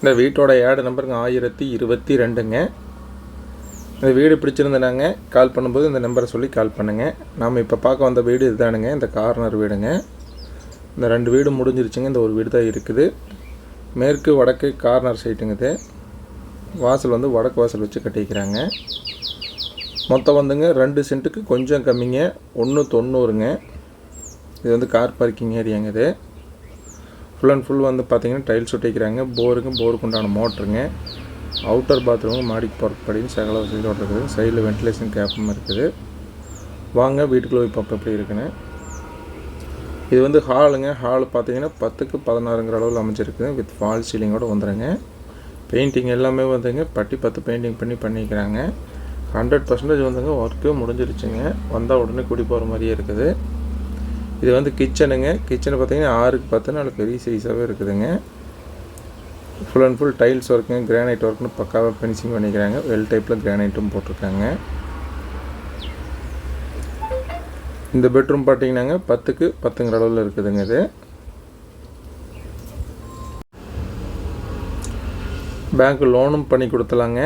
இந்த வீட்டோட ஏடு நம்பருங்க ஆயிரத்தி இருபத்தி ரெண்டுங்க. இந்த வீடு பிடிச்சிருந்தனாங்க கால் பண்ணும்போது இந்த நம்பரை சொல்லி கால் பண்ணுங்கள் நாம் இப்போ பார்க்க வந்த வீடு இதுதானுங்க இந்த கார்னர் வீடுங்க. இந்த ரெண்டு வீடு முடிஞ்சிருச்சுங்க இந்த ஒரு வீடு தான் இருக்குது. மேற்கு வடக்கு கார்னர் சைட்டுங்க இது. வாசல் வந்து வடக்கு வாசல் வச்சு கட்டிக்கிறாங்க. மொத்தம் வந்துங்க ரெண்டு சென்ட்டுக்கு கொஞ்சம் கம்மிங்க ஒன்று தொண்ணூறுங்க. இது வந்து கார் பார்க்கிங் ஏரியாங்க இது. ஃபுல் அண்ட் ஃபுல் வந்து பார்த்தீங்கன்னா டைல்ஸ் ஒட்டிக்கிறாங்க. போருங்க போருக்கு உண்டான மோட்டருங்க அவுட்டர் பாத்ரூமும் மாடிக்கு போகிறக்கு படின்னு சகல வசதியோடு இருக்குது. சைடில் வென்டிலேஷன் கேப்பும் இருக்குது. வாங்க வீட்டுக்குள்ளே போய் பார்ப்போம் எப்படி இருக்குன்னு. இது வந்து ஹாலுங்க ஹால் பார்த்தீங்கன்னா பத்துக்கு பதினாறுங்கிற அளவில் அமைஞ்சிருக்கு. வித் ஃபால் சீலிங்கோட வந்துடுங்க பெயிண்டிங் எல்லாமே வந்துங்க. பட்டி பத்து பெயிண்டிங் பண்ணி பண்ணிக்கிறாங்க. ஹண்ட்ரட் பர்சன்டேஜ் வந்துங்க. ஒர்க்கு முடிஞ்சிருச்சுங்க. வந்தால் உடனே குடி போகிற மாதிரியே இருக்குது. இது வந்து கிச்சனுங்க கிச்சனை பார்த்திங்கன்னா ஆறுக்கு பத்து நாலு பெரிய சைஸாகவே இருக்குதுங்க. ஃபுல் அண்ட் ஃபுல் டைல்ஸ் ஒர்க்குங்க கிரானைட் ஒர்க்னு பக்காவாக ஃபினிஷிங் பண்ணிக்கிறாங்க. வெல் டைப்பில் கிரானைட்டும் போட்டிருக்காங்க. இந்த பெட்ரூம் பார்த்தீங்கன்னாங்க பத்துக்கு பத்துங்கிற அளவில் இருக்குதுங்க இது. பேங்க் லோனும் பண்ணி கொடுத்துலாங்க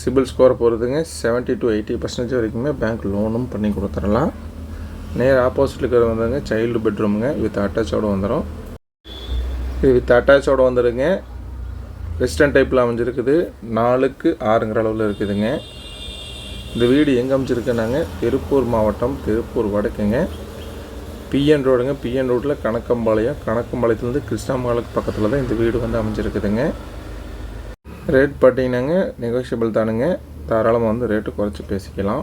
சிபில் ஸ்கோர் போகிறதுங்க செவன்ட்டி டு எயிட்டி பர்சன்டேஜ் வரைக்குமே பேங்க் லோனும் பண்ணி கொடுத்துடலாம். நேர் ஆப்போசிட்டில் இருக்கிற வந்துங்க சைல்டு பெட்ரூமுங்க வித் அட்டாச்சோடு வந்துடும் இது வித் அட்டாச்சோடு வந்துடுங்க வெஸ்டர்ன் டைப்பில் அமைஞ்சிருக்குது. நாலுக்கு ஆறுங்கிற அளவில் இருக்குதுங்க. இந்த வீடு எங்கே அமைச்சிருக்குனாங்க திருப்பூர் மாவட்டம் திருப்பூர் வடக்குங்க. பிஎன் ரோடுங்க பிஎன் ரோட்டில் கணக்கம்பாளையம். கணக்கம்பாளையத்துலேருந்து கிருஷ்ணாமலுக்கு பக்கத்தில் தான் இந்த வீடு வந்து அமைஞ்சிருக்குதுங்க. ரேட் பார்த்தீங்கன்னாங்க. நெகோஷியபிள் தானுங்க. தாராளமாக வந்து ரேட்டு குறைச்சி பேசிக்கலாம்.